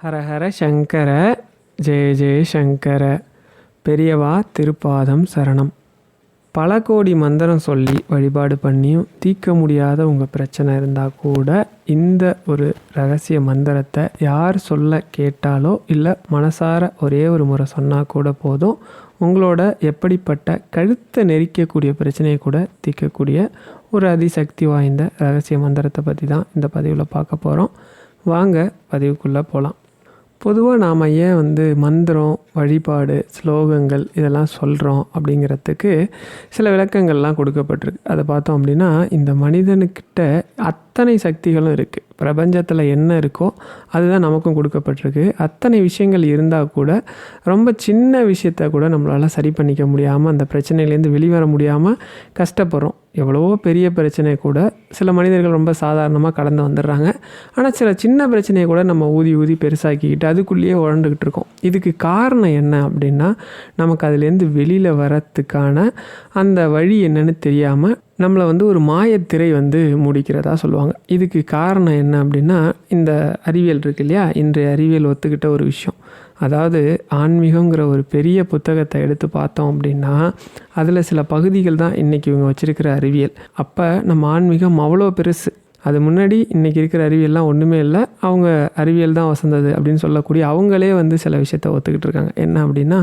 ஹரஹர சங்கர ஜெய ஜெய சங்கர. பெரியவா திருப்பாதம் சரணம். பல கோடி மந்திரம் சொல்லி வழிபாடு பண்ணியும் தீர்க்க முடியாத உங்கள் பிரச்சனை இருந்தால் கூட இந்த ஒரு ரகசிய மந்திரத்தை யார் சொல்ல கேட்டாலோ இல்லை மனசார ஒரே ஒரு முறை சொன்னால் கூட போதும் உங்களோட எப்படிப்பட்ட கழுத்தை நெரிக்கக்கூடிய பிரச்சனையை கூட தீர்க்கக்கூடிய ஒரு அதிசக்தி வாய்ந்த ரகசிய மந்திரத்தை பற்றி தான் இந்த பதிவில் பார்க்க போகிறோம் வாங்க பதிவுக்குள்ளே போகலாம் பொதுவாக நாம் ஏன் வந்து மந்திரம் வழிபாடு ஸ்லோகங்கள் இதெல்லாம் சொல்கிறோம் அப்படிங்கிறதுக்கு சில விளக்கங்கள்லாம் கொடுக்கப்பட்டிருக்கு. அதை பார்த்தோம் அப்படின்னா இந்த மனிதனுக்கிட்ட அத்தனை சக்திகளும் இருக்குது பிரபஞ்சத்தில் என்ன இருக்கோ அதுதான் நமக்கும் கொடுக்கப்பட்டிருக்கு. அத்தனை விஷயங்கள் இருந்தால் கூட ரொம்ப சின்ன விஷயத்த கூட நம்மளால் சரி பண்ணிக்க முடியாமல் அந்த பிரச்சனையிலேருந்து வெளிவர முடியாமல் கஷ்டப்படுறோம். எவ்வளவோ பெரிய பிரச்சனை கூட சில மனிதர்கள் ரொம்ப சாதாரணமாக கடந்து வந்துடுறாங்க. ஆனால் சில சின்ன பிரச்சனையை கூட நம்ம ஊதி ஊதி பெருசாக்கிக்கிட்டு அதுக்குள்ளேயே உழண்டுக்கிட்டு இருக்கோம். இதுக்கு காரணம் என்ன அப்படின்னா நமக்கு அதுலேருந்து வெளியில் வரத்துக்கான அந்த வழி என்னன்னு தெரியாமல் நம்மளை வந்து ஒரு மாயத்திரை வந்து முடிக்கிறதா சொல்லுவாங்க. இதுக்கு காரணம் என்ன அப்படின்னா இந்த அறிவியல் இருக்கு இல்லையா? இன்றைய அறிவியல் ஒத்துக்கிட்ட ஒரு விஷயம். அதாவது ஆன்மீகங்கிற ஒரு பெரிய புத்தகத்தை எடுத்து பார்த்தோம் அப்படின்னா அதில் சில பகுதிகள் தான் இன்றைக்கி இவங்க வச்சுருக்கிற அறிவியல். அப்போ நம்ம ஆன்மீகம் அவ்வளோ பெருசு. அது முன்னாடி இன்றைக்கி இருக்கிற அறிவியல்லாம் ஒன்றுமே இல்லை. அவங்க அறிவியல் தான் வசந்தது அப்படின்னு சொல்லக்கூடிய அவங்களே வந்து சில விஷயத்த ஒத்துக்கிட்டு இருக்காங்க. என்ன அப்படின்னா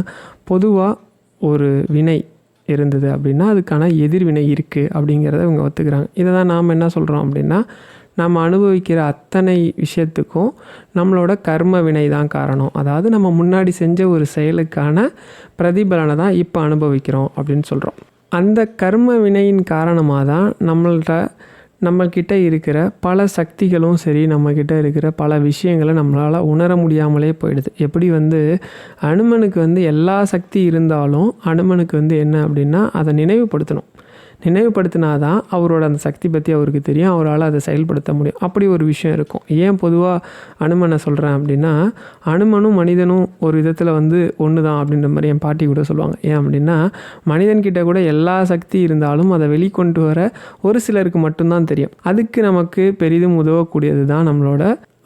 பொதுவாக ஒரு வினை இருந்தது அப்படின்னா அதுக்கான எதிர்வினை இருக்குது அப்படிங்கிறத இவங்க ஒத்துக்கிறாங்க. இதை தான் நாம் என்ன சொல்கிறோம் அப்படின்னா நம்ம அனுபவிக்கிற அத்தனை விஷயத்துக்கும் நம்மளோட கர்ம வினை தான் காரணம். அதாவது நம்ம முன்னாடி செஞ்ச ஒரு செயலுக்கான பிரதிபலனை தான் இப்போ அனுபவிக்கிறோம் அப்படின்னு சொல்கிறோம் அந்த கர்ம வினையின் காரணமாக தான் நம்மள்கிட்ட நம்மக்கிட்ட இருக்கிற பல சக்திகளும் சரி நம்மக்கிட்ட இருக்கிற பல விஷயங்களை நம்மளால் உணர முடியாமலே போயிடுது. எப்படி வந்து அனுமனுக்கு வந்து எல்லா சக்தி இருந்தாலும் அனுமனுக்கு வந்து என்ன அப்படின்னா அதை நினைவுபடுத்தணும். நினைவுபடுத்தினா தான் அவரோட அந்த சக்தி பற்றி அவருக்கு தெரியும். அவரால் அதை செயல்படுத்த முடியும். அப்படி ஒரு விஷயம் இருக்கும். ஏன் பொதுவாக அனுமனை சொல்கிறேன் அப்படின்னா அனுமனும் மனிதனும் ஒரு விதத்தில் வந்து ஒன்று தான் அப்படின்ற மாதிரி என் பாட்டி கூட சொல்லுவாங்க. ஏன் அப்படின்னா மனிதன்கிட்ட கூட எல்லா சக்தி இருந்தாலும் அதை வெளிக்கொண்டு வர ஒரு சிலருக்கு மட்டும்தான் தெரியும். அதுக்கு நமக்கு பெரிதும் உதவக்கூடியது தான் நம்மளோட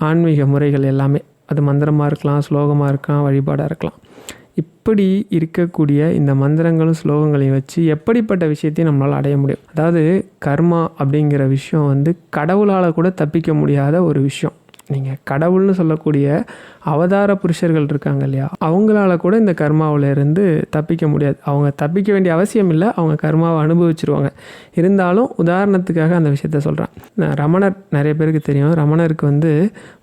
ஆன்மீக முறைகள் எல்லாமே. அது மந்திரமாக இருக்கலாம் ஸ்லோகமாக இருக்கலாம் வழிபாடாக இருக்கலாம். இப்படி இருக்கக்கூடிய இந்த மந்திரங்களும் ஸ்லோகங்களையும் வச்சு எப்படிப்பட்ட விஷயத்தையும் நம்மளால் அடைய முடியும்? அதாவது கர்மா அப்படிங்கிற விஷயம் வந்து கடவுளால் கூட தப்பிக்க முடியாத ஒரு விஷயம். நீங்கள் கடவுள்னு சொல்லக்கூடிய அவதார புருஷர்கள் இருக்காங்க இல்லையா? அவங்களால கூட இந்த கர்மாவில் இருந்து தப்பிக்க முடியாது. அவங்க தப்பிக்க வேண்டிய அவசியம் இல்லை. அவங்க கர்மாவை அனுபவிச்சிருவாங்க. இருந்தாலும் உதாரணத்துக்காக அந்த விஷயத்த சொல்கிறேன் ரமணர் நிறைய பேருக்கு தெரியும். ரமணருக்கு வந்து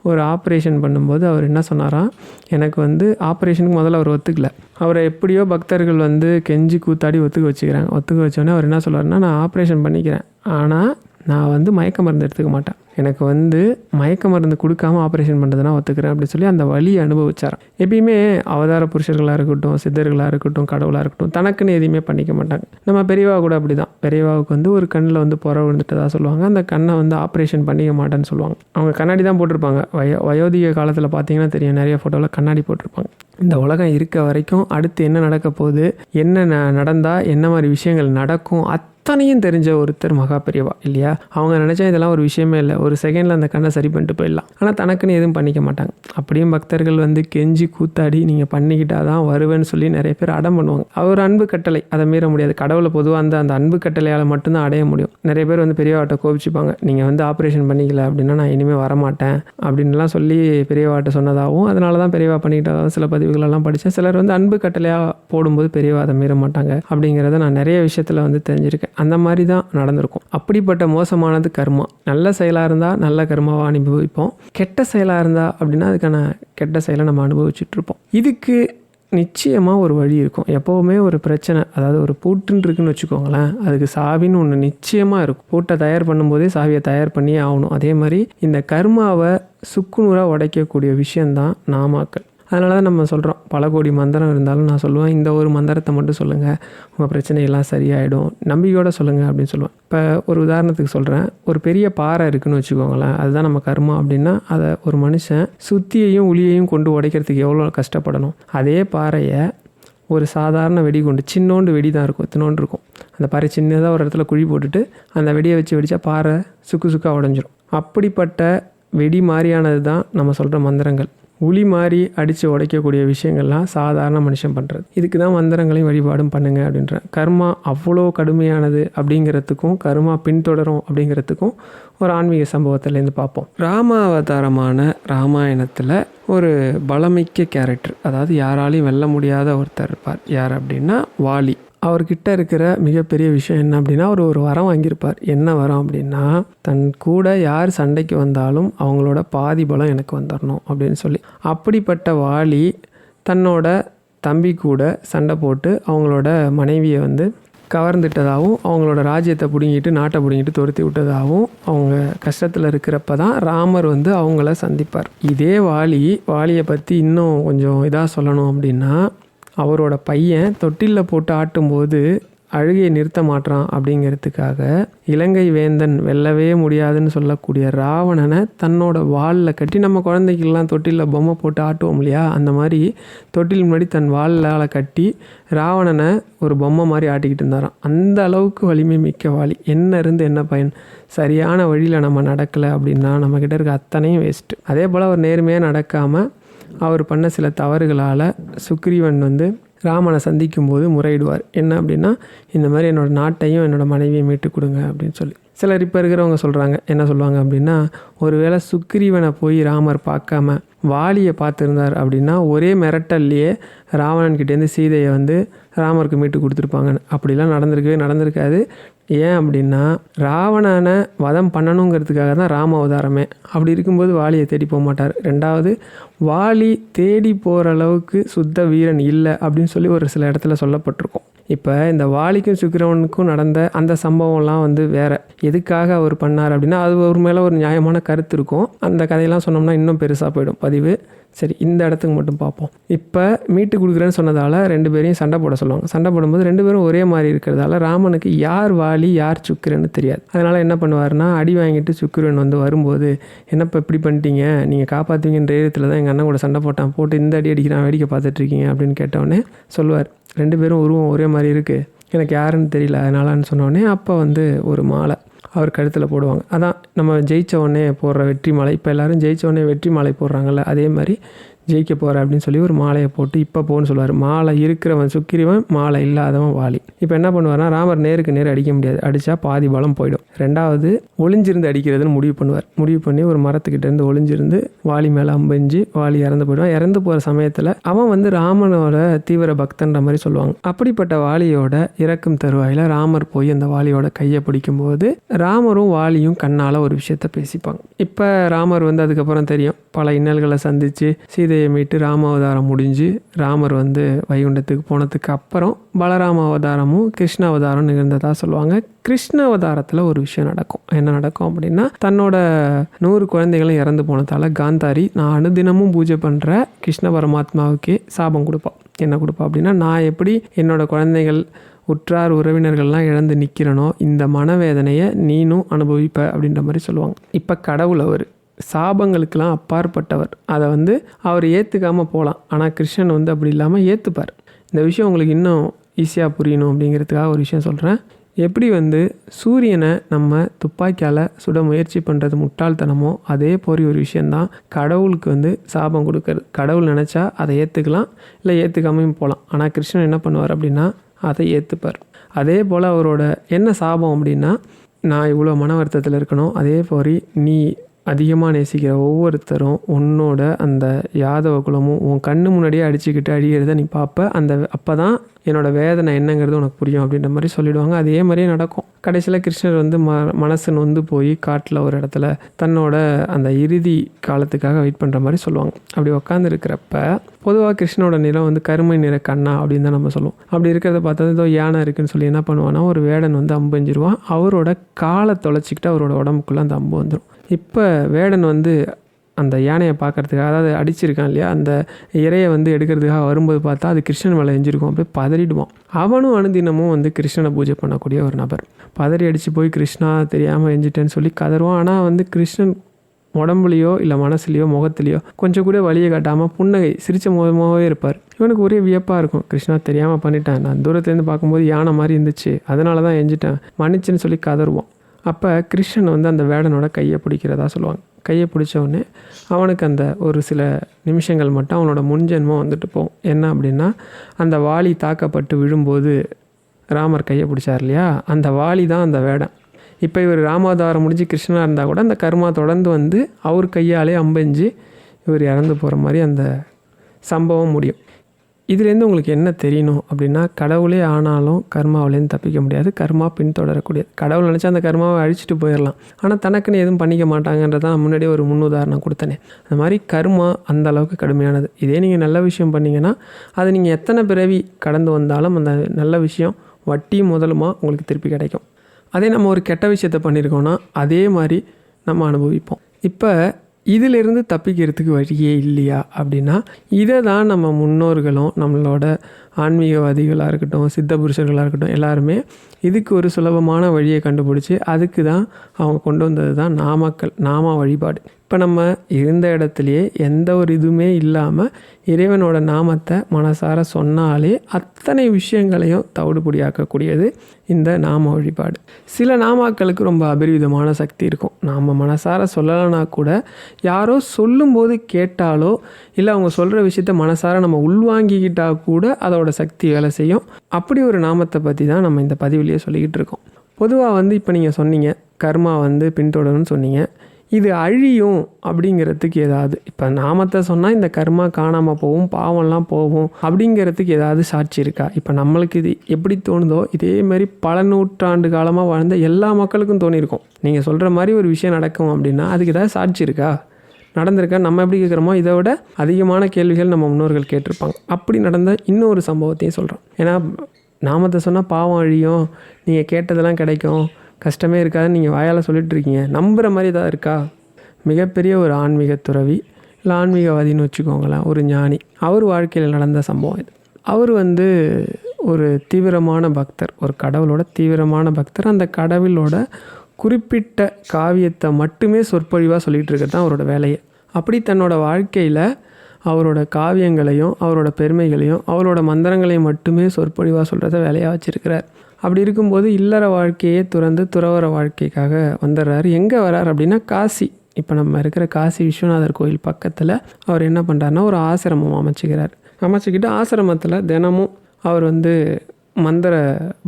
ஒரு ஆப்ரேஷன் பண்ணும்போது அவர் என்ன சொன்னாராம்? எனக்கு வந்து ஆப்ரேஷனுக்கு முதல்ல அவர் ஒத்துக்கல. அவரை எப்படியோ பக்தர்கள் வந்து கெஞ்சி கூத்தாடி ஒத்துக்க வச்சுக்கிறாங்க. ஒத்துக்க வச்சோடனே அவர் என்ன சொல்கிறாருன்னா நான் ஆப்ரேஷன் பண்ணிக்கிறேன். ஆனால் நான் வந்து மயக்க மருந்து எடுத்துக்க மாட்டேன். எனக்கு வந்து மயக்க மருந்து கொடுக்காம ஆப்ரேஷன் பண்ணுறதுனா ஒத்துக்கிறேன் அப்படின்னு சொல்லி அந்த வழியை அனுபவிச்சாராம். எப்பயுமே அவதார புருஷர்களாக இருக்கட்டும் சித்தர்களாக இருக்கட்டும் கடவுளாக இருக்கட்டும் தனக்குன்னு எதையுமே பண்ணிக்க மாட்டாங்க. நம்ம பெரியவா கூட அப்படி தான் பெரியவாவுக்கு வந்து ஒரு கண்ணில் வந்து புற விழுந்துட்டதாக சொல்லுவாங்க. அந்த கண்ணை வந்து ஆப்ரேஷன் பண்ணிக்க மாட்டேன்னு சொல்லுவாங்க. அவங்க கண்ணாடி தான் போட்டிருப்பாங்க. வயோ வயோதிக காலத்தில் பார்த்தீங்கன்னா தெரியும். நிறைய ஃபோட்டோவில் கண்ணாடி போட்டிருப்பாங்க. இந்த உலகம் இருக்க வரைக்கும் அடுத்து என்ன நடக்க போகுது? என்ன ந நடந்தால் என்ன மாதிரி விஷயங்கள் நடக்கும்? அத் அத்தனையும் தெரிஞ்ச ஒருத்தர் மகா பெரியவா இல்லையா? அவங்க நினச்சா இதெல்லாம் ஒரு விஷயமே இல்லை. ஒரு செகண்டில் அந்த கண்ணை சரி பண்ணிட்டு போயிடலாம். ஆனால் தனக்குன்னு எதுவும் பண்ணிக்க மாட்டாங்க. அப்படியும் பக்தர்கள் வந்து கெஞ்சி கூத்தாடி நீங்கள் பண்ணிக்கிட்டா தான் வருவேன்னு சொல்லி நிறைய பேர் அடம் பண்ணுவாங்க. அவர் அன்பு கட்டளை. அதை மீற முடியாது. கடவுளை பொதுவாக அந்த அந்த அன்பு கட்டளையால் மட்டும்தான் அடைய முடியும். நிறைய பேர் வந்து பெரியவாட்ட கோபிச்சுப்பாங்க. நீங்கள் வந்து ஆப்ரேஷன் பண்ணிக்கல அப்படின்னா நான் இனிமேல் வரமாட்டேன். அப்படின்லாம் சொல்லி பெரியவாட்ட சொன்னதாகவும் அதனால தான் பெரியவா பண்ணிக்கிட்டதாகவும் சில பதிவுகளெல்லாம் படித்தேன் சிலர் வந்து அன்பு கட்டளையாக போடும்போது பெரியவா அதை மீற மாட்டாங்க அப்படிங்கிறத நான் நிறைய விஷயத்தில் வந்து தெரிஞ்சிருக்கேன். அந்த மாதிரி தான் நடந்திருக்கும். அப்படிப்பட்ட மோசமானது கர்மா. நல்ல செயலாக இருந்தால் நல்ல கர்மாவாக அனுபவிப்போம். கெட்ட செயலாக இருந்தால் அப்படின்னா அதுக்கான கெட்ட செயலை நம்ம அனுபவிச்சுட்ருப்போம் இதுக்கு நிச்சயமாக ஒரு வழி இருக்கும். எப்போவுமே ஒரு பிரச்சனை அதாவது ஒரு பூட்டுன்னு இருக்குன்னு வச்சுக்கோங்களேன் அதுக்கு சாவின்னு ஒன்று நிச்சயமாக இருக்கும். பூட்டை தயார் பண்ணும்போதே சாவியை தயார் பண்ணியே ஆகணும். அதே மாதிரி இந்த கர்மாவை சுக்குநூறாக உடைக்கக்கூடிய விஷயந்தான் நாமாக்கள் அதனால தான் நம்ம சொல்கிறோம் பல கோடி மந்திரம் இருந்தாலும் நான் சொல்லுவேன் இந்த ஒரு மந்திரத்தை மட்டும் சொல்லுங்கள் உங்கள் பிரச்சனையெல்லாம் சரியாயிடும். நம்பிக்கையோடு சொல்லுங்கள் அப்படின்னு சொல்லுவேன். இப்போ ஒரு உதாரணத்துக்கு சொல்கிறேன் ஒரு பெரிய பாறை இருக்குதுன்னு வச்சுக்கோங்களேன். அதுதான் நம்ம கர்மா அப்படின்னா அதை ஒரு மனுஷன் சுத்தியையும் உளியையும் கொண்டு உடைக்கிறதுக்கு எவ்வளோ கஷ்டப்படணும். அதே பாறையை ஒரு சாதாரண வெடி கொண்டு சின்னோண்டு வெடி தான் இருக்கும் இத்தினோண்டு இருக்கும். அந்த பாறை சின்னதாக ஒரு இடத்துல குழி போட்டுட்டு அந்த வெடியை வச்சு வெடித்தா பாறை சுக்கு சுக்காக உடஞ்சிரும். அப்படிப்பட்ட வெடி மாதிரியானது தான் நம்ம சொல்கிற மந்திரங்கள். உளி மாதிரி அடித்து உடைக்கக்கூடிய விஷயங்கள்லாம் சாதாரண மனுஷன் பண்ணுறது இதுக்கு தான் மந்திரங்களையும் வழிபாடும் பண்ணுங்க அப்படின்றேன் கர்மா அவ்வளோ கடுமையானது அப்படிங்கிறதுக்கும் கர்மா பின்தொடரும் அப்படிங்கிறதுக்கும் ஒரு ஆன்மீக சம்பவத்திலேருந்து பார்ப்போம். ராமாவதாரமான ராமாயணத்தில் ஒரு பலமிக்க கேரக்டர் அதாவது யாராலையும் வெல்ல முடியாத ஒருத்தர் இருப்பார். யார் அப்படின்னா வாலி. அவர்கிட்ட இருக்கிற மிகப்பெரிய விஷயம் என்ன அப்படின்னா அவர் ஒரு வரம் வாங்கியிருப்பார். என்ன வரம் அப்படின்னா தன் கூட யார் சண்டைக்கு வந்தாலும் அவங்களோட பாதி பலம் எனக்கு வந்துடணும் அப்படின்னு சொல்லி. அப்படிப்பட்ட வாலி தன்னோட தம்பி கூட சண்டை போட்டு அவங்களோட மனைவியை வந்து கவர்ந்துட்டதாகவும் அவங்களோட ராஜ்யத்தை பிடுங்கிட்டு நாட்டை பிடுங்கிட்டு துரத்தி விட்டதாகவும் அவங்க கஷ்டத்தில் இருக்கிறப்ப தான் ராமர் வந்து அவங்கள சந்திப்பார். இதே வாலி வாலியை பற்றி இன்னும் கொஞ்சம் இதாக சொல்லணும் அப்படின்னா அவரோட பையன் தொட்டிலில் போட்டு ஆட்டும்போது அழுகையை நிறுத்த மாட்டான் அப்படிங்கிறதுக்காக இலங்கை வேந்தன் வெல்லவே முடியாதுன்னு சொல்லக்கூடிய ராவணனை தன்னோட வாலில் கட்டி நம்ம குழந்தைக்கெல்லாம் தொட்டிலில் பொம்மை போட்டு ஆட்டுவோம் இல்லையா? அந்த மாதிரி தொட்டில் முன்னாடி தன் வாளால் கட்டி ராவணனை ஒரு பொம்மை மாதிரி ஆட்டிக்கிட்டு இருந்தாராம். அந்த அளவுக்கு வலிமை மிக்க வாலி. என்ன இருந்து என்ன பயன்? சரியான வழியில் நம்ம நடக்கலை அப்படின்னா நம்மக்கிட்ட இருக்க அத்தனையும் வேஸ்ட்டு அதே போல் அவர் நேர்மையாக நடக்காமல் அவர் பண்ண சில தவறுகளால் சுக்ரீவன் வந்து ராமனை சந்திக்கும் போது முறையிடுவார். என்ன அப்படின்னா இந்த மாதிரி என்னோடய நாட்டையும் என்னோடய மனைவியை மீட்டு கொடுங்க அப்படின்னு சொல்லி. சிலர் இப்போ இருக்கிறவங்க சொல்கிறாங்க என்ன சொல்லுவாங்க அப்படின்னா ஒருவேளை சுக்ரீவனை போய் ராமர் பார்க்காம வாலியை பார்த்துருந்தார் அப்படின்னா ஒரே மிரட்டல்லையே ராவணன்கிட்டேருந்து சீதையை வந்து ராமருக்கு மீட்டு கொடுத்துருப்பாங்கன்னு. அப்படிலாம் நடந்திருக்கவே நடந்திருக்காது. ஏன் அப்படின்னா ராவணனை வதம் பண்ணணுங்கிறதுக்காக தான் ராம அவதாரமே. அப்படி இருக்கும்போது வாலியை தேடி போக மாட்டார். ரெண்டாவது வாலி தேடி போகிற அளவுக்கு சுத்த வீரன் இல்லை அப்படின்னு சொல்லி ஒரு சில இடத்துல சொல்லப்பட்டிருக்கும். இப்போ இந்த வாலிக்கும் சுக்கிரவனுக்கும் நடந்த அந்த சம்பவம்லாம் வந்து வேறு. எதுக்காக அவர் பண்ணார் அப்படின்னா அது ஒரு மேலே ஒரு நியாயமான கருத்து இருக்கும். அந்த கதையெல்லாம் சொன்னோம்னா இன்னும் பெருசாக போயிடும். பதிவு. சரி இந்த இடத்துக்கு மட்டும் பார்ப்போம். இப்போ மீட்டு கொடுக்குறேன்னு சொன்னதால் ரெண்டு பேரையும் சண்டை போட சொல்லுவாங்க. சண்டை போடும்போது ரெண்டு பேரும் ஒரே மாதிரி இருக்கிறதால ராமனுக்கு யார் வாலி யார் சுக்கிரன்னு தெரியாது. அதனால் என்ன பண்ணுவார்னா அடி வாங்கிட்டு சுக்கிரன் வந்து வரும்போது என்னப்பா இப்படி பண்ணிட்டீங்க? நீங்கள் காப்பாற்றுவீங்கன்ற ஏரியத்தில் தான் எங்கள் அண்ணன் கூட சண்டை போட்டான். போட்டு இந்த அடி அடிக்கிறான் வேடிக்கை பார்த்துட்ருக்கீங்க அப்படின்னு கேட்டவுடனே சொல்லுவார். ரெண்டு பேரும் உருவம் ஒரே மாதிரி இருக்குது எனக்கு யாருன்னு தெரியல அதனாலன்னு சொன்னோடனே அப்போ வந்து ஒரு மாலை. அவர் கழுத்தில் போடுவாங்க. அதான் நம்ம ஜெயிச்ச உடனே போடுற வெற்றி மாலை இப்போ எல்லோரும் ஜெயிச்ச உடனே வெற்றி மாலை போடுறாங்கல்ல அதே மாதிரி ஜெயிக்க போகிற அப்படின்னு சொல்லி ஒரு மாலையை போட்டு இப்போ போன்னு சொல்லுவார். மாலை இருக்கிறவன் சுக்கிரிவன் மாலை இல்லாதவன் வாலி. இப்போ என்ன பண்ணுவார்னா ராமர் நேருக்கு நேர் அடிக்க முடியாது. அடித்தா பாதி பலம் போயிடும். ரெண்டாவது ஒளிஞ்சிருந்து அடிக்கிறதுன்னு முடிவு பண்ணுவார். முடிவு பண்ணி ஒரு மரத்துக்கிட்டேருந்து ஒளிஞ்சிருந்து வாலி மேலே அம்பஞ்சு வாலி இறந்து போயிடுவான். இறந்து போகிற சமயத்தில் அவன் வந்து ராமனோட தீவிர பக்தன்ற மாதிரி சொல்லுவாங்க. அப்படிப்பட்ட வாலியோட இறக்கும் தருவாயில் ராமர் போய் அந்த வாலியோட கையை பிடிக்கும்போது ராமரும் வாலியும் கண்ணால் ஒரு விஷயத்த பேசிப்பாங்க. இப்போ ராமர் வந்து அதுக்கப்புறம் தெரியும். பல இன்னல்களை சந்தித்து சீதையை மீட்டு ராம அவதாரம் முடிஞ்சு ராமர் வந்து வைகுண்டத்துக்கு போனதுக்கு அப்புறம் பலராம அவதாரமும் கிருஷ்ண அவதாரம் நிகழ்ந்ததாக சொல்லுவாங்க. கிருஷ்ண அவதாரத்தில் ஒரு விஷயம் நடக்கும். என்ன நடக்கும் அப்படின்னா தன்னோட நூறு குழந்தைகளும் இறந்து போனதால் காந்தாரி நான் அனுதினமும் பூஜை பண்ணுற கிருஷ்ண பரமாத்மாவுக்கு சாபம் கொடுப்பான் என்ன கொடுப்பா அப்படின்னா நான் எப்படி என்னோட குழந்தைகள் உற்றார் உறவினர்கள்லாம் இழந்து நிற்கிறனோ இந்த மனவேதனையை நீனும் அனுபவிப்ப அப்படின்ற மாதிரி சொல்லுவாங்க. இப்போ கடவுள் அவர். சாபங்களுக்கெல்லாம் அப்பாற்பட்டவர். அதை வந்து அவர் ஏற்றுக்காமல் போகலாம் ஆனால் கிருஷ்ணன் வந்து அப்படி இல்லாமல் ஏற்றுப்பார் இந்த விஷயம் உங்களுக்கு இன்னும் ஈஸியாக புரியணும் அப்படிங்கிறதுக்காக ஒரு விஷயம் சொல்கிறேன் எப்படி வந்து சூரியனை நம்ம துப்பாக்கியால் சுட முயற்சி பண்ணுறது முட்டாள்தனமோ அதே போரி ஒரு விஷயந்தான் கடவுளுக்கு வந்து சாபம் கொடுக்கறது. கடவுள் நினச்சா அதை ஏற்றுக்கலாம் இல்லை ஏற்றுக்காமையும் போகலாம் ஆனால் கிருஷ்ணன் என்ன பண்ணுவார் அப்படின்னா அதை ஏற்றுப்பார் அதே போல் அவரோட என்ன சாபம் அப்படின்னா நான் இவ்வளோ மன வருத்தத்தில் இருக்கணும். அதே போரி நீ அதிகமாக நேசிக்கிற ஒவ்வொருத்தரும் உன்னோட அந்த யாதவ குலமும் உன் கண்ணு முன்னாடியே அடிச்சுக்கிட்டு அழியிறத நீ பார்ப்ப. அந்த அப்போ தான் என்னோட வேதனை என்னங்கிறது உனக்கு புரியும் அப்படின்ற மாதிரி சொல்லிடுவாங்க. அதே மாதிரியே நடக்கும். கடைசியில் கிருஷ்ணர் வந்து ம மனசு நொந்து போய் காட்டில் ஒரு இடத்துல தன்னோட அந்த இறுதி காலத்துக்காக வெயிட் பண்ணுற மாதிரி சொல்லுவாங்க. அப்படி உட்காந்துருக்கிறப்ப பொதுவாக கிருஷ்ணனோட நிறம் வந்து கருமை நிற கண்ணா அப்படின்னு தான் நம்ம சொல்லுவோம். அப்படி இருக்கிறத பார்த்தா ஏதோ யானை இருக்குன்னு சொல்லி என்ன பண்ணுவான்னா ஒரு வேடன் வந்து அம்பு எஞ்சிருவான் அவரோட காலை தொலைச்சிக்கிட்டு அவரோட உடம்புக்குள்ளே அந்த அம்பு வந்துடும் இப்போ வேடன் வந்து அந்த யானையை பார்க்கறதுக்காக அதாவது அடிச்சிருக்கான் இல்லையா? அந்த இறையை வந்து எடுக்கிறதுக்காக வரும்போது பார்த்தா அது கிருஷ்ணன் மேலே எஞ்சிருக்கும். அப்படியே பதறிடுவான். அவனும் அனுதினமும் வந்து கிருஷ்ணனை பூஜை பண்ணக்கூடிய ஒரு நபர். பதறி அடித்து போய் கிருஷ்ணா தெரியாமல் எஞ்சிட்டேன்னு சொல்லி கதருவான் ஆனால் வந்து கிருஷ்ணன் உடம்புலையோ இல்லை மனசுலையோ முகத்துலையோ கொஞ்சம் கூட வழியை காட்டாமல் புன்னகை சிரிச்ச முகமாகவே இருப்பார். இவனுக்கு ஒரே வியப்பாக இருக்கும். கிருஷ்ணா தெரியாமல் பண்ணிட்டேன். நான் தூரத்துலேருந்து பார்க்கும்போது யானை மாதிரி இருந்துச்சு. அதனால தான் எஞ்சிட்டேன். மன்னிச்சுன்னு சொல்லி கதருவான் அப்போ கிருஷ்ணன் வந்து அந்த வேடனோட கையை பிடிக்கிறதா சொல்லுவாங்க. கையை பிடிச்சவுடனே அவனுக்கு அந்த ஒரு சில நிமிஷங்கள் மட்டும் அவனோட முன்ஜென்மம் வந்துட்டு போகும். என்ன அப்படின்னா அந்த வாளி தாக்கப்பட்டு விழும்போது ராமர் கையை பிடிச்சார் இல்லையா? அந்த வாளி தான் அந்த வேடம். இப்போ இவர் ராமாதாரம் முடிஞ்சு கிருஷ்ணனாக இருந்தால் கூட அந்த கர்மா தொடர்ந்து வந்து அவர் கையாலே அம்பெஞ்சு இவர் இறந்து போகிற மாதிரி அந்த சம்பவம் முடியும். இதுலேருந்து உங்களுக்கு என்ன தெரியணும் அப்படின்னா கடவுளே ஆனாலும் கர்மாவிலேருந்து தப்பிக்க முடியாது. கர்மா பின்தொடரக்கூடியது கடவுள் நினச்சா அந்த கர்மாவை அழிச்சிட்டு போயிடலாம் ஆனால் தனக்குன்னு எதுவும் பண்ணிக்க மாட்டாங்கன்றதான் முன்னாடியே ஒரு முன்னுதாரணம் கொடுத்தனே. அந்த மாதிரி கர்மா அந்த அளவுக்கு கடுமையானது. இதே நீங்கள் நல்ல விஷயம் பண்ணிங்கன்னா அது நீங்கள் எத்தனை பிறவி கடந்து வந்தாலும் அந்த நல்ல விஷயம் வட்டி முதலுமா உங்களுக்கு திருப்பி கிடைக்கும். அதே நம்ம ஒரு கெட்ட விஷயத்த பண்ணியிருக்கோன்னா அதே மாதிரி நம்ம அனுபவிப்போம். இப்போ இதிலிருந்து தப்பிக்கிறதுக்கு வழியே இல்லையா அப்படின்னா இதை தான் நம்ம முன்னோர்களும் நம்மளோட ஆன்மீகவாதிகளாக இருக்கட்டும் சித்த புருஷர்களாக இருக்கட்டும் எல்லாருமே இதுக்கு ஒரு சுலபமான வழியை கண்டுபிடிச்சி அதுக்கு தான் அவங்க கொண்டு வந்தது தான் நாமக்கல் நாம வழிபாடு. இப்போ நம்ம இருந்த இடத்துலையே எந்த ஒரு இதுவுமே இல்லாமல் இறைவனோட நாமத்தை மனசார சொன்னாலே அத்தனை விஷயங்களையும் தவிடுபடியாக்கக்கூடியது இந்த நாம வழிபாடு. சில நாமாக்களுக்கு ரொம்ப அபரிவிதமான சக்தி இருக்கும். நாம் மனசார சொல்லலைனா கூட யாரோ சொல்லும்போது கேட்டாலோ இல்லை அவங்க சொல்கிற விஷயத்த மனசார நம்ம உள்வாங்கிக்கிட்டால் கூட அதோட சக்தி வேலை செய்யும். அப்படி ஒரு நாமத்தை பற்றி தான் நம்ம இந்த பதிவிலேயே சொல்லிக்கிட்டு இருக்கோம். பொதுவாக வந்து இப்போ நீங்கள் சொன்னீங்க. கர்மா வந்து பின்தொடரும்னு சொன்னீங்க. இது அழியும் அப்படிங்கிறதுக்கு ஏதாவது இப்போ நாமத்தை சொன்னால் இந்த கர்மா காணாமல் போகும் பாவம்லாம் போகும் அப்படிங்கிறதுக்கு ஏதாவது சாட்சி இருக்கா? இப்போ நம்மளுக்கு இது எப்படி தோணுதோ இதேமாரி பல நூற்றாண்டு காலமாக வாழ்ந்த எல்லா மக்களுக்கும் தோணியிருக்கும். நீங்கள் சொல்கிற மாதிரி ஒரு விஷயம் நடக்கும் அப்படின்னா அதுக்கு ஏதாவது சாட்சி இருக்கா? நடந்திருக்கா? நம்ம எப்படி கேட்குறோமோ இதை விட அதிகமான கேள்விகள் நம்ம முன்னோர்கள் கேட்டிருப்பாங்க. அப்படி நடந்த இன்னொரு சம்பவத்தையும் சொல்கிறோம் ஏன்னா நாமத்தை சொன்னால் பாவம் அழியும் நீங்கள் கேட்டதெல்லாம் கிடைக்கும் கஷ்டமே இருக்காதுன்னு நீங்கள் வாயால் சொல்லிட்டு இருக்கீங்க நம்புகிற மாதிரி தான் இருக்கா? மிகப்பெரிய ஒரு ஆன்மீக துறவி இல்லை ஆன்மீகவாதின்னு வச்சுக்கோங்களேன் ஒரு ஞானி. அவர் வாழ்க்கையில் நடந்த சம்பவம் இது. அவர் வந்து ஒரு தீவிரமான பக்தர். ஒரு கடவுளோட தீவிரமான பக்தர். அந்த கடவுளோட குறிப்பிட்ட காவியத்தை மட்டுமே சொற்பொழிவாக சொல்லிகிட்டு இருக்கிறது தான் அவரோட வேலையை. அப்படி தன்னோட வாழ்க்கையில் அவரோட காவியங்களையும் அவரோட பெருமைகளையும் அவரோட மந்திரங்களையும் மட்டுமே சொற்பொழிவாக சொல்கிறத வேலையாக வச்சுருக்கிறார். அப்படி இருக்கும்போது இல்லற வாழ்க்கையே துறந்து துறவர வாழ்க்கைக்காக வந்துடுறாரு. எங்கே வரார் அப்படின்னா காசி. இப்போ நம்ம இருக்கிற காசி விஸ்வநாதர் கோயில் பக்கத்தில் அவர் என்ன பண்ணுறாருன்னா ஒரு ஆசிரமம் அமைச்சிக்கிறார். அமைச்சிக்கிட்டு ஆசிரமத்தில் தினமும் அவர் வந்து மந்திர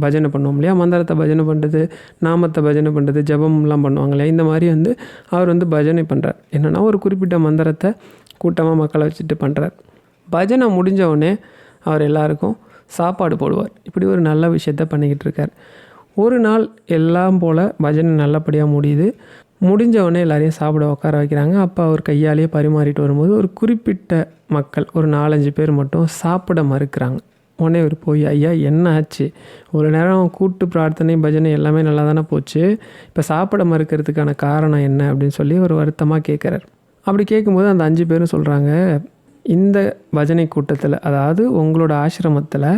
பஜனை பண்ணுவோம் இல்லையா? மந்திரத்தை பஜனை பண்ணுறது நாமத்தை பஜனை பண்ணுறது ஜபம்லாம் பண்ணுவாங்க இல்லையா? இந்த மாதிரி வந்து அவர் வந்து பஜனை பண்ணுறார் என்னென்னா ஒரு குறிப்பிட்ட மந்திரத்தை கூட்டமாக மக்களை வச்சுட்டு பண்ணுறார் பஜனை முடிஞ்சவுடனே அவர் எல்லாருக்கும் சாப்பாடு போடுவார். இப்படி ஒரு நல்ல விஷயத்த பண்ணிக்கிட்டு இருக்கார். ஒரு நாள் எல்லாம் போல் பஜனை நல்லபடியாக முடியுது. முடிஞ்சவொடனே எல்லாரையும் சாப்பிட உட்கார வைக்கிறாங்க. அப்போ அவர் கையாலேயே பரிமாறிட்டு வரும்போது ஒரு குறிப்பிட்ட மக்கள் ஒரு நாலஞ்சு பேர் மட்டும் சாப்பிட மறுக்கிறாங்க. உடனே இவர் போய் ஐயா என்ன ஆச்சு? ஒரு நேரம் கூட்டு பிரார்த்தனை பஜனை எல்லாமே நல்லா தானே போச்சு? இப்போ சாப்பிட மறுக்கிறதுக்கான காரணம் என்ன? அப்படின்னு சொல்லி ஒரு வருத்தமாக கேட்குறாரு அப்படி கேட்கும்போது அந்த அஞ்சு பேரும் சொல்கிறாங்க இந்த பஜனை கூட்டத்தில் அதாவது உங்களோட ஆசிரமத்தில்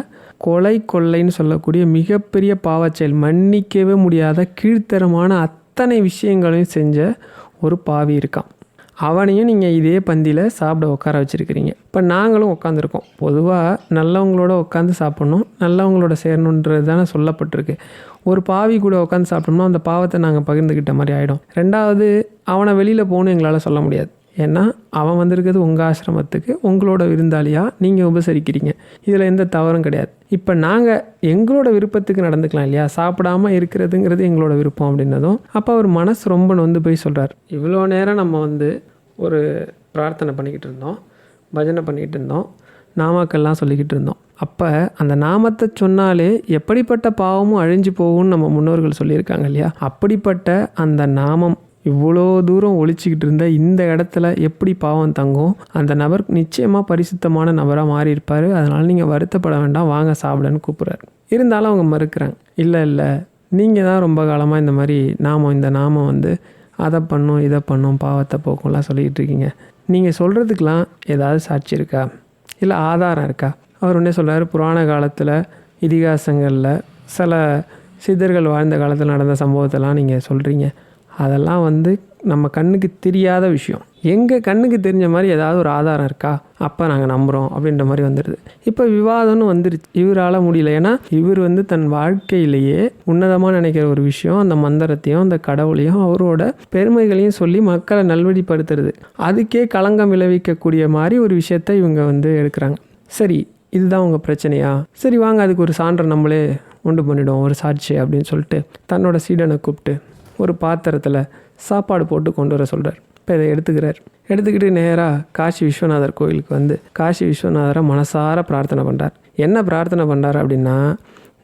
கொலை கொள்ளைன்னு சொல்லக்கூடிய மிகப்பெரிய பாவச்செயல் மன்னிக்கவே முடியாத கீழ்த்தரமான அத்தனை விஷயங்களையும் செஞ்ச ஒரு பாவி இருக்கான். அவனையும் நீங்கள் இதே பந்தியில் சாப்பிட உட்கார வச்சுருக்கிறீங்க. இப்போ நாங்களும் உட்காந்துருக்கோம் பொதுவாக நல்லவங்களோட உட்காந்து சாப்பிட்ணும் நல்லவங்களோட சேரணுன்றது தானே சொல்லப்பட்டிருக்கு. ஒரு பாவி கூட உட்காந்து சாப்பிட்டோம்னா அந்த பாவத்தை நாங்கள் பகிர்ந்துக்கிட்ட மாதிரி ஆகிடும் ரெண்டாவது அவனை வெளியில் போகணும் எங்களால் சொல்ல முடியாது. ஏன்னா அவன் வந்திருக்கிறது உங்கள் ஆசிரமத்துக்கு உங்களோட விருந்தாளியாக நீங்கள் உபசரிக்கிறீங்க. இதில் எந்த தவறும் கிடையாது. இப்போ நாங்கள் எங்களோட விருப்பத்துக்கு நடந்துக்கலாம் இல்லையா? சாப்பிடாம இருக்கிறதுங்கிறது எங்களோட விருப்பம் அப்படின்னதும் அப்போ அவர் மனசு ரொம்ப நொந்து போய் சொல்கிறார் இவ்வளோ நேரம் நம்ம வந்து ஒரு பிரார்த்தனை பண்ணிக்கிட்டு இருந்தோம் பஜனை பண்ணிக்கிட்டு இருந்தோம் நாமாக்கள்லாம் சொல்லிக்கிட்டு இருந்தோம். அப்போ அந்த நாமத்தை சொன்னாலே எப்படிப்பட்ட பாவமும் அழிஞ்சு போகும்னு நம்ம முன்னோர்கள் சொல்லியிருக்காங்க இல்லையா? அப்படிப்பட்ட அந்த நாமம் இவ்வளோ தூரம் ஒழிச்சிக்கிட்டு இருந்த இந்த இடத்துல எப்படி பாவம் தங்கும்? அந்த நபர் நிச்சயமாக பரிசுத்தமான நபராக மாறியிருப்பார். அதனால் நீங்கள் வருத்தப்பட வேண்டாம். வாங்க சாப்பிடன்னு கூப்பிட்றாரு. இருந்தாலும் அவங்க மறுக்கிறாங்க. இல்லை இல்லை. நீங்கள் தான் ரொம்ப காலமாக இந்த மாதிரி நாமம் இந்த நாமம் வந்து அதை பண்ணும் இதை பண்ணும் பாவத்தை போக்கும்லாம் சொல்லிக்கிட்டு இருக்கீங்க. நீங்கள் சொல்கிறதுக்கெலாம் ஏதாவது சாட்சி இருக்கா? இல்லை ஆதாரம் இருக்கா? அவர் ஒன்றே சொல்கிறார் புராண காலத்தில் இதிகாசங்களில் சில சித்தர்கள் வாழ்ந்த காலத்தில் நடந்த சம்பவத்தெல்லாம் நீங்கள் சொல்கிறீங்க அதெல்லாம் வந்து நம்ம கண்ணுக்கு தெரியாத விஷயம். எங்கள் கண்ணுக்கு தெரிஞ்ச மாதிரி ஏதாவது ஒரு ஆதாரம் இருக்கா? அப்போ நாங்கள் நம்புகிறோம் அப்படின்ற மாதிரி வந்துடுது இப்போ விவாதம்னு வந்துருச்சு. இவரால் முடியல. ஏன்னா இவர் வந்து தன் வாழ்க்கையிலேயே உன்னதமாக நினைக்கிற ஒரு விஷயம் அந்த மந்திரத்தையும் அந்த கடவுளையும் அவரோட பெருமைகளையும் சொல்லி மக்களை நல்வழிப்படுத்துறது. அதுக்கே களங்கம் விளைவிக்கக்கூடிய மாதிரி ஒரு விஷயத்தை இவங்க வந்து எடுக்கிறாங்க. சரி இதுதான் உங்கள் பிரச்சனையா? சரி வாங்க அதுக்கு ஒரு சான்றை நம்மளே உண்டு பண்ணிவிடுவோம் ஒரு சாட்சி அப்படின்னு சொல்லிட்டு தன்னோட சீடனை கூப்பிட்டு ஒரு பாத்திரத்தில் சாப்பாடு போட்டு கொண்டு வர சொல்கிறார் இப்போ இதை எடுத்துக்கிறார். எடுத்துக்கிட்டு நேராக காசி விஸ்வநாதர் கோயிலுக்கு வந்து காசி விஸ்வநாதரை மனசார பிரார்த்தனை பண்ணுறார் என்ன பிரார்த்தனை பண்ணுறார் அப்படின்னா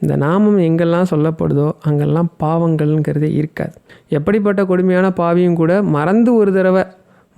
இந்த நாமம் எங்கெல்லாம் சொல்லப்படுதோ அங்கெல்லாம் பாவங்கள்ங்கிறதே இருக்காது. எப்படிப்பட்ட கொடுமையான பாவியும் கூட மறந்து ஒரு தடவை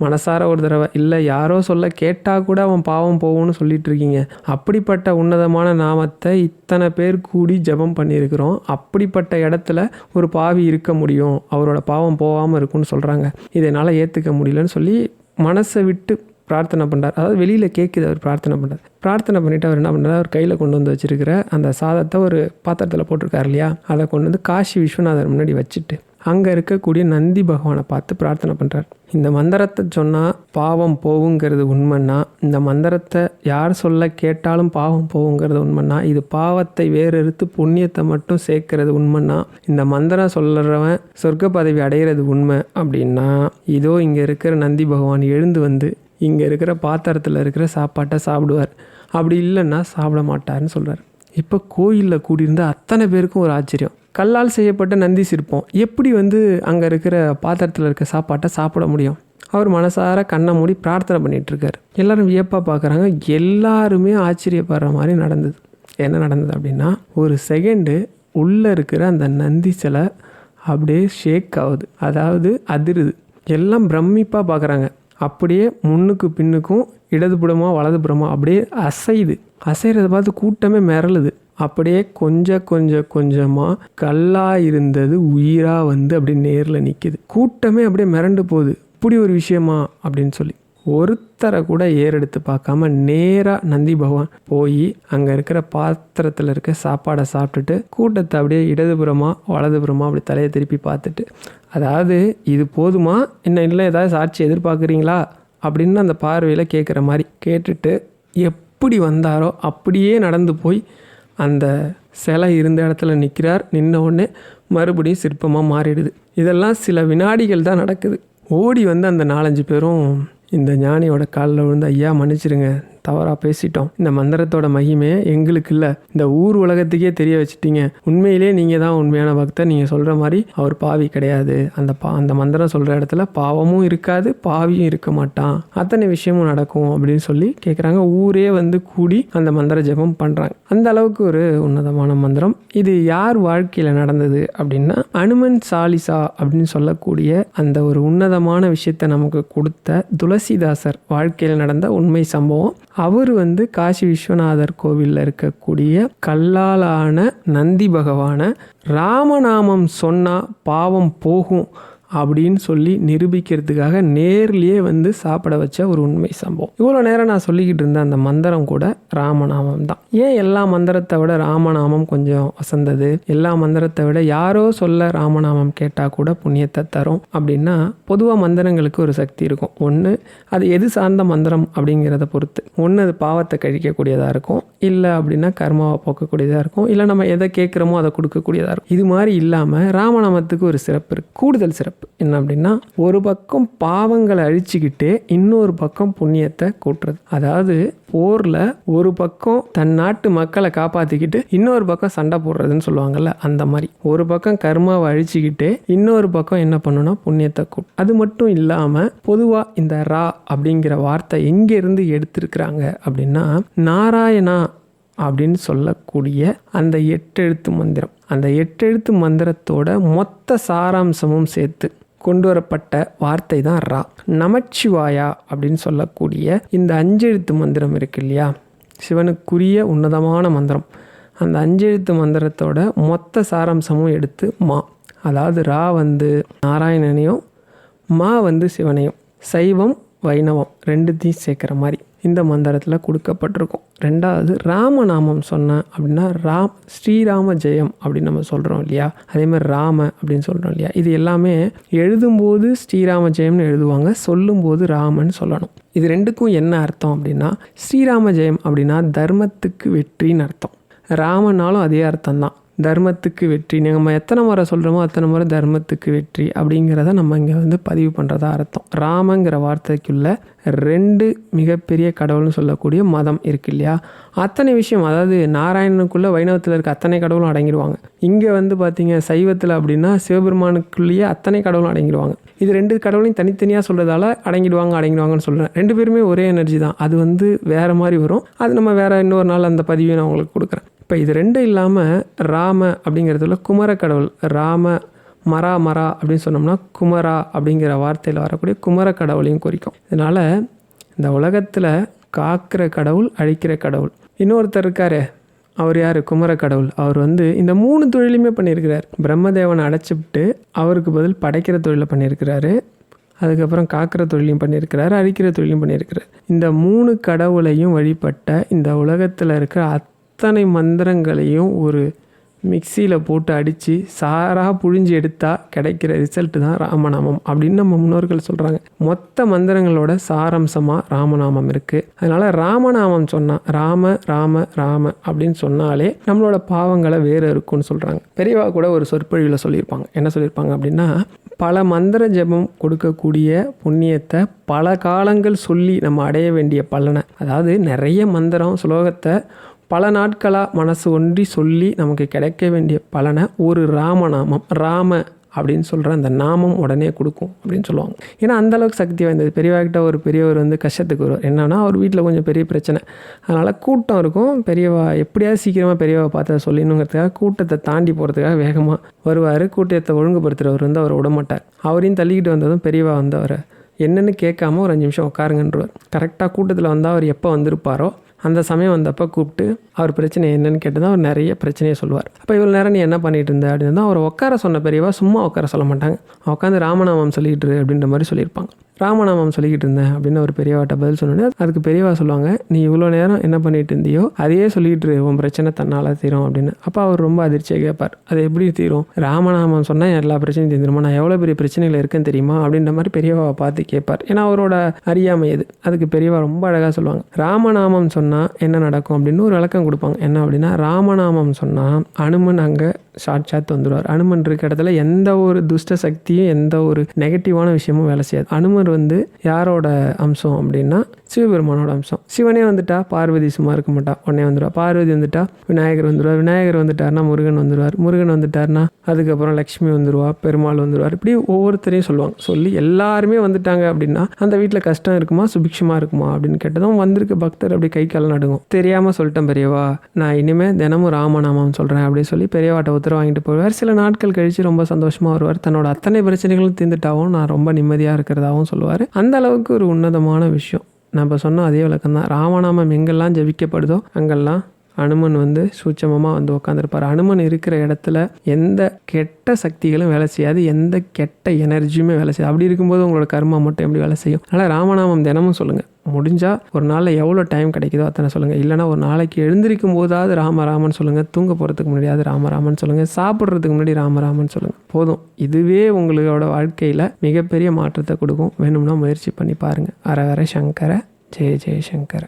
மனசார ஒரு தடவை. இல்லை யாரோ சொல்ல கேட்டால் கூட அவன் பாவம் போகும்னு சொல்லிட்டு இருக்கீங்க அப்படிப்பட்ட உன்னதமான நாமத்தை இத்தனை பேர் கூடி ஜெபம் பண்ணியிருக்கிறோம். அப்படிப்பட்ட இடத்துல ஒரு பாவி இருக்க முடியும். அவரோட பாவம் போகாமல் இருக்கும்னு சொல்கிறாங்க இதை என்னால் ஏற்றுக்க முடியலன்னு சொல்லி மனசை விட்டு பிரார்த்தனை பண்ணுறார் அதாவது வெளியில் கேட்குது அவர் பிரார்த்தனை பண்ணுறார் பிரார்த்தனை பண்ணிவிட்டு அவர் என்ன பண்ணுறாரு அவர் கையில் கொண்டு வந்து வச்சுருக்கிற அந்த சாதத்தை ஒரு பாத்திரத்தில் போட்டிருக்காரு இல்லையா? அதை கொண்டு வந்து காசி விஸ்வநாதர் முன்னாடி வச்சுட்டு அங்கே இருக்கக்கூடிய நந்தி பகவானை பார்த்து பிரார்த்தனை பண்ணுறார் இந்த மந்திரத்தை சொன்னால் பாவம் போகுங்கிறது உண்மைன்னா இந்த மந்திரத்தை யார் சொல்ல கேட்டாலும் பாவம் போகுங்கிறது உண்மைன்னா இது பாவத்தை வேறெடுத்து புண்ணியத்தை மட்டும் சேர்க்கறது உண்மைன்னா இந்த மந்திரம் சொல்லுறவன் சொர்க்க பதவி அடைகிறது உண்மை அப்படின்னா இதோ இங்கே இருக்கிற நந்தி பகவான் எழுந்து வந்து இங்கே இருக்கிற பாத்திரத்தில் இருக்கிற சாப்பாட்டை சாப்பிடுவார். அப்படி இல்லைன்னா சாப்பிட மாட்டார்னு சொல்கிறார் இப்போ கோயிலில் கூடியிருந்த அத்தனை பேருக்கும் ஒரு ஆச்சரியம். கல்லால் செய்யப்பட்ட நந்தி சிற்பம். எப்படி வந்து அங்கே இருக்கிற பாத்திரத்தில் இருக்க சாப்பாட்டை சாப்பிட முடியும்? அவர் மனசார கண்ணை மூடி பிரார்த்தனை பண்ணிகிட்ருக்கார் எல்லோரும் வியப்பாக பார்க்குறாங்க எல்லாருமே ஆச்சரியப்படுற மாதிரி நடந்தது. என்ன நடந்தது அப்படின்னா ஒரு செகண்டு உள்ளே இருக்கிற அந்த நந்தி சிலை அப்படியே ஷேக் ஆகுது. அதாவது அதிருது. எல்லாம் பிரமிப்பாக பார்க்குறாங்க அப்படியே முன்னுக்கு பின்னுக்கும் இடதுபுறமா வலதுபுறமா அப்படியே அசையுது. அசைகிறத பார்த்து கூட்டமே மிரளுது. அப்படியே கொஞ்சம் கொஞ்சம் கொஞ்சமாக கல்லாக இருந்தது உயிராக வந்து அப்படியே நேரில் நிற்கிது கூட்டமே அப்படியே மிரண்டு போகுது. இப்படி ஒரு விஷயமா அப்படின்னு சொல்லி. ஒருத்தரை கூட ஏறெடுத்து பார்க்காம நேராக நந்தி பகவான் போய் அங்கே இருக்கிற பாத்திரத்தில் இருக்க சாப்பாடை சாப்பிட்டுட்டு கூட்டத்தை அப்படியே இடதுபுறமா வலதுபுறமா அப்படி தலையை திருப்பி பார்த்துட்டு அதாவது இது போதுமா? என்ன இல்லை ஏதாவது சாட்சி எதிர்பார்க்குறீங்களா? அப்படின்னு அந்த பார்வையில் கேட்குற மாதிரி கேட்டுட்டு எப்படி வந்தாரோ அப்படியே நடந்து போய் அந்த சிலை இருந்த இடத்துல நிற்கிறார் நின்ன உடனே மறுபடியும் சிற்பமாக மாறிடுது. இதெல்லாம் சில வினாடிகள் தான் நடக்குது. ஓடி வந்து அந்த நாலஞ்சு பேரும் இந்த ஞானியோட காலில் விழுந்து ஐயா மன்னிச்சிருங்க. தவறாக பேசிட்டோம். இந்த மந்திரத்தோட மகிமையை எங்களுக்கு இல்லை இந்த ஊர் உலகத்துக்கே தெரிய வச்சுட்டீங்க. உண்மையிலே நீங்கள் தான் உண்மையான பக்தர். நீங்கள் சொல்கிற மாதிரி அவர் பாவி கிடையாது. அந்த பா அந்த மந்திரம் சொல்கிற இடத்துல பாவமும் இருக்காது பாவியும் இருக்க மாட்டான். அத்தனை விஷயமும் நடக்கும் அப்படின்னு சொல்லி கேட்குறாங்க ஊரே வந்து கூடி அந்த மந்திர ஜெபம் பண்ணுறாங்க அந்த அளவுக்கு ஒரு உன்னதமான மந்திரம். இது யார் வாழ்க்கையில் நடந்தது அப்படின்னா அனுமன் சாலிசா அப்படின்னு சொல்லக்கூடிய அந்த ஒரு உன்னதமான விஷயத்தை நமக்கு கொடுத்த துளசிதாசர் வாழ்க்கையில் நடந்த உண்மை சம்பவம். அவர் வந்து காசி விஸ்வநாதர் கோவிலில் இருக்கக்கூடிய கல்லாலான நந்தி பகவானை ராமநாமம் சொன்னால் பாவம் போகும் அப்படின்னு சொல்லி நிரூபிக்கிறதுக்காக நேர்லேயே வந்து சாப்பிட வச்ச ஒரு உண்மை சம்பவம். இவ்வளோ நேரம் நான் சொல்லிக்கிட்டு இருந்த அந்த மந்திரம் கூட ராமநாமம் தான். ஏன் எல்லா மந்திரத்தை விட ராமநாமம் கொஞ்சம் வசந்தது? எல்லா மந்திரத்தை விட யாரோ சொல்ல ராமநாமம் கேட்டால் கூட புண்ணியத்தை தரும் அப்படின்னா பொதுவாக மந்திரங்களுக்கு ஒரு சக்தி இருக்கும். ஒன்று அது எது சார்ந்த மந்திரம் அப்படிங்கிறத பொறுத்து. ஒன்று அது பாவத்தை கழிக்கக்கூடியதாக இருக்கும். இல்லை அப்படின்னா கர்மாவை போக்கக்கூடியதாக இருக்கும். இல்லை நம்ம எதை கேட்குறோமோ அதை கொடுக்கக்கூடியதாக இருக்கும். இது மாதிரி இல்லாமல் ராமநாமத்துக்கு ஒரு சிறப்பு இருக்குது கூடுதல் சிறப்பு. என்ன அப்படின்னா ஒரு பக்கம் பாவங்களை அழிச்சுக்கிட்டு இன்னொரு பக்கம் புண்ணியத்தை கூட்டுறது. அதாவது போரில் ஒரு பக்கம் தன் நாட்டு மக்களை காப்பாற்றிக்கிட்டு இன்னொரு பக்கம் சண்டை போடுறதுன்னு சொல்லுவாங்கல்ல அந்த மாதிரி. ஒரு பக்கம் கர்மாவை அழிச்சுக்கிட்டு இன்னொரு பக்கம் என்ன பண்ணுன்னா புண்ணியத்தை கூட்டு. அது மட்டும் இல்லாமல் பொதுவாக இந்த ரா அப்படிங்கிற வார்த்தை எங்கேருந்து எடுத்திருக்கிறாங்க அப்படின்னா நாராயணா அப்படின்னு சொல்லக்கூடிய அந்த எட்டெழுத்து மந்திரம். அந்த எட்டெழுத்து மந்திரத்தோட மொத்த சாராம்சமும் சேர்த்து கொண்டு வரப்பட்ட வார்த்தை தான் ரா. நமச்சிவாயா அப்படின்னு சொல்லக்கூடிய இந்த அஞ்செழுத்து மந்திரம் இருக்கு இல்லையா? சிவனுக்குரிய உன்னதமான மந்திரம். அந்த அஞ்செழுத்து மந்திரத்தோட மொத்த சாராம்சமும் எடுத்து மா. அதாவது ரா வந்து நாராயணனையும் மா வந்து சிவனையும் சைவம் வைணவம் ரெண்டுத்தையும் சேர்க்குற மாதிரி. இந்த மந்திரத்தில் கொடுக்கப்பட்டிருக்கும். ரெண்டாவது ராமநாமம் சொன்னேன் அப்படின்னா ராம் ஸ்ரீராம ஜெயம் அப்படின்னு நம்ம சொல்கிறோம் இல்லையா? அதேமாதிரி ராம அப்படின்னு சொல்கிறோம் இல்லையா? இது எல்லாமே எழுதும்போது ஸ்ரீராம ஜெயம்னு எழுதுவாங்க சொல்லும்போது ராமன் சொல்லணும். இது ரெண்டுக்கும் என்ன அர்த்தம் அப்படின்னா ஸ்ரீராம ஜெயம் அப்படின்னா தர்மத்துக்கு வெற்றின்னு அர்த்தம். ராமனாலும் அதே அர்த்தம் தான் தர்மத்துக்கு வெற்றி. நம்ம எத்தனை முறை சொல்கிறோமோ அத்தனை முறை தர்மத்துக்கு வெற்றி அப்படிங்கிறத நம்ம இங்கே வந்து பதிவு பண்ணுறதா அர்த்தம். ராமங்கிற வார்த்தைக்குள்ள ரெண்டு மிகப்பெரிய கடவுள்னு சொல்லக்கூடிய மதம் இருக்கு இல்லையா? அத்தனை விஷயம் அதாவது நாராயணனுக்குள்ளே வைணவத்தில் இருக்க அத்தனை கடவுளும் அடங்கிடுவாங்க. இங்கே வந்து பார்த்தீங்க சைவத்தில் அப்படின்னா சிவபெருமானுக்குள்ளேயே அத்தனை கடவுளும் அடங்கிடுவாங்க. இது ரெண்டு கடவுளையும் தனித்தனியாக சொல்கிறதால அடங்கிடுவாங்க அடங்கிடுவாங்கன்னு சொல்கிறேன் ரெண்டு பேருமே ஒரே எனர்ஜி தான். அது வந்து வேறு மாதிரி வரும். அது நம்ம வேறு இன்னொரு நாள் அந்த பதிவை நான் உங்களுக்கு கொடுக்குறேன். இப்போ இது ரெண்டும் இல்லாமல் ராம அப்படிங்கிறதுல குமர கடவுள் ராம மரா மரா அப்படின்னு சொன்னோம்னா குமரா அப்படிங்கிற வார்த்தையில் வரக்கூடிய குமர கடவுளையும் குறிக்கும். இதனால் இந்த உலகத்தில் காக்கிற கடவுள் அழிக்கிற கடவுள். இன்னொருத்தர் இருக்காரு அவர் யார்? குமர கடவுள் அவர் வந்து இந்த மூணு தொழிலுமே பண்ணியிருக்கிறார். பிரம்மதேவனை அடைச்சிவிட்டு அவருக்கு பதில் படைக்கிற தொழிலை பண்ணியிருக்கிறாரு. அதுக்கப்புறம் காக்கிற தொழிலையும் பண்ணியிருக்கிறாரு அழிக்கிற தொழிலையும் பண்ணியிருக்கிறார். இந்த மூணு கடவுளையும் வழிபட்ட இந்த உலகத்தில் இருக்கிற அத்தனை மந்திரங்களையும் ஒரு மிக்சியில் போட்டு அடித்து சாராக புழிஞ்சு எடுத்தால் கிடைக்கிற ரிசல்ட்டு தான் ராமநாமம் அப்படின்னு நம்ம முன்னோர்கள் சொல்கிறாங்க மொத்த மந்திரங்களோட சாரம்சமாக ராமநாமம் இருக்குது அதனால் ராமநாமம் சொன்னால் ராம ராம ராம அப்படின்னு சொன்னாலே நம்மளோட பாவங்களை வேறு இருக்கும்னு சொல்கிறாங்க பெரியவா கூட ஒரு சொற்பொழிவில் சொல்லியிருப்பாங்க. என்ன சொல்லியிருப்பாங்க அப்படின்னா பல மந்திர ஜெபம் கொடுக்கக்கூடிய புண்ணியத்தை பல காலங்கள் சொல்லி நம்ம அடைய வேண்டிய பலனை அதாவது நிறைய மந்திரம் ஸ்லோகத்தை பல நாட்களாக மனசு ஒன்றி சொல்லி நமக்கு கிடைக்க வேண்டிய பலனை ஒரு ராமநாமம் ராம அப்படின்னு சொல்கிற அந்த நாமம் உடனே கொடுக்கும் அப்படின்னு சொல்லுவாங்க. ஏன்னா அந்தளவுக்கு சக்தி வாய்ந்தது. பெரியவாக்கிட்ட ஒரு பெரியவர் வந்து கஷ்டத்துக்கு வருவார். என்னன்னா அவர் வீட்டில் கொஞ்சம் பெரிய பிரச்சனை. அதனால் கூட்டம் இருக்கும். பெரியவா எப்படியாவது சீக்கிரமாக பெரியவா பார்த்து சொல்லிணுங்கிறதுக்காக கூட்டத்தை தாண்டி போகிறதுக்காக வேகமாக வருவார். கூட்டத்தை ஒழுங்குபடுத்துகிறவர் வந்து அவர் விடமாட்டார். அவரையும் தள்ளிக்கிட்டு வந்ததும் பெரியவா வந்து அவரை என்னென்னு கேட்காம ஒரு அஞ்சு நிமிஷம் உட்காருங்கன்றவர். கரெக்டாக கூட்டத்தில் வந்தால் அவர் எப்போ வந்திருப்பாரோ அந்த சமயம் வந்தப்போ கூப்பிட்டு அவர் பிரச்சனை என்னன்னு கேட்டு தான் அவர் நிறைய பிரச்சனையை சொல்லுவார். அப்போ இவ்வளோ நேரம் நீ என்ன பண்ணிட்டு இருந்த? அப்படின்னு தான் அவர் உட்கார சொன்ன பெரியவா சும்மா உட்கார சொல்ல மாட்டாங்க. உட்காந்து ராமநாமம் சொல்லிட்டு அப்படின்ற மாதிரி சொல்லியிருப்பாங்க. ராமநாமம் சொல்லிக்கிட்டு இருந்தேன் அப்படின்னு ஒரு பெரியவாட்ட பதில் சொன்னோன்னே அதுக்கு பெரியவா சொல்லுவாங்க நீ இவ்வளோ நேரம் என்ன பண்ணிட்டு இருந்தியோ அதையே சொல்லிட்டு உன் பிரச்சனை தன்னால் தீரும் அப்படின்னு. அப்போ அவர் ரொம்ப அதிர்ச்சியாக கேட்பார் அது எப்படி தீரும்? ராமநாமம் சொன்னால் எல்லா பிரச்சனையும் தீர்ந்துருமா? நான் எவ்வளோ பெரிய பிரச்சனைகள் இருக்குன்னு தெரியுமா? அப்படின்ற மாதிரி பெரியவாவை பார்த்து கேட்பார் ஏன்னா அவரோட அறியாமை இது. அதுக்கு பெரியவா ரொம்ப அழகாக சொல்லுவாங்க ராமநாமம் சொன்னால் என்ன நடக்கும்? அப்படின்னு ஒரு விளக்கம் கொடுப்பாங்க. என்ன அப்படின்னா ராமநாமம் சொன்னால் அனுமன் அங்கே சாட்சாத் வந்துடுவார் அனுமன் இருக்க இடத்துல எந்த ஒரு துஷ்ட சக்தியும் எந்த ஒரு நெகட்டிவான விஷயமும் வேலை செய்யாது. அனுமன் வந்து யாரோட அம்சம் அப்படின்னா சிவபெருமானோட அம்சம். சிவனே வந்துட்டா பார்வதி சும்மா இருக்க மாட்டா. உடனே வந்துடுவா. பார்வதி வந்துட்டா விநாயகர் வந்துடுவார். விநாயகர் வந்துட்டார்னா முருகன் வந்துடுவார். முருகன் வந்துட்டார்னா அதுக்கப்புறம் லக்ஷ்மி வந்துடுவா பெருமாள் வந்துடுவார். இப்படி ஒவ்வொருத்தரையும் சொல்லுவாங்க. சொல்லி எல்லாருமே வந்துட்டாங்க அப்படின்னா அந்த வீட்டில் கஷ்டம் இருக்குமா சுபிக்ஷமாக இருக்குமா அப்படின்னு கேட்டதும் வந்திருக்க பக்தர் அப்படி கை கால் நடுங்கும். தெரியாமல் சொல்லிட்டேன் பெரியவா. நான் இனிமேல் தினமும் ராமநாமம் சொல்கிறேன் அப்படின்னு சொல்லி பெரியவாட்ட உத்தரவு வாங்கிட்டு போவார் சில நாட்கள் கழித்து ரொம்ப சந்தோஷமாக வருவார். தன்னோட அத்தனை பிரச்சனைகளும் தீர்ந்துட்டாவும் நான் ரொம்ப நிம்மதியாக இருக்கிறதாகவும் சொல்லுவார். அந்த அளவுக்கு ஒரு உன்னதமான விஷயம். நம்ம சொன்ன அதே விளக்கம் தான் ராமநாமம் எங்கெல்லாம் ஜபிக்கப்படுதோ அங்கெல்லாம் அனுமன் வந்து சூட்சமமாக வந்து உட்காந்துருப்பார் அனுமன் இருக்கிற இடத்துல எந்த கெட்ட சக்திகளும் வேலை செய்யாது. எந்த கெட்ட எனர்ஜியுமே வேலை செய்யாது. அப்படி இருக்கும்போது உங்களோட கர்மா மட்டும் எப்படி வேலை செய்யும்? அதனால் ராமநாமம் தினமும் சொல்லுங்கள் முடிஞ்சால் ஒரு நாளில் எவ்வளோ டைம் கிடைக்குதோ அத்தனை சொல்லுங்கள் இல்லைனா ஒரு நாளைக்கு எழுந்திருக்கும் போதாவது ராமராமன் சொல்லுங்கள் தூங்க போகிறதுக்கு முன்னாடியாவது ராமராமன் சொல்லுங்கள் சாப்பிட்றதுக்கு முன்னாடி ராமராமன் சொல்லுங்கள் போதும். இதுவே உங்களோட வாழ்க்கையில் மிகப்பெரிய மாற்றத்தை கொடுக்கும். வேணும்னா முயற்சி பண்ணி பாருங்கள் அரகர சங்கர ஜெய ஜெயசங்கர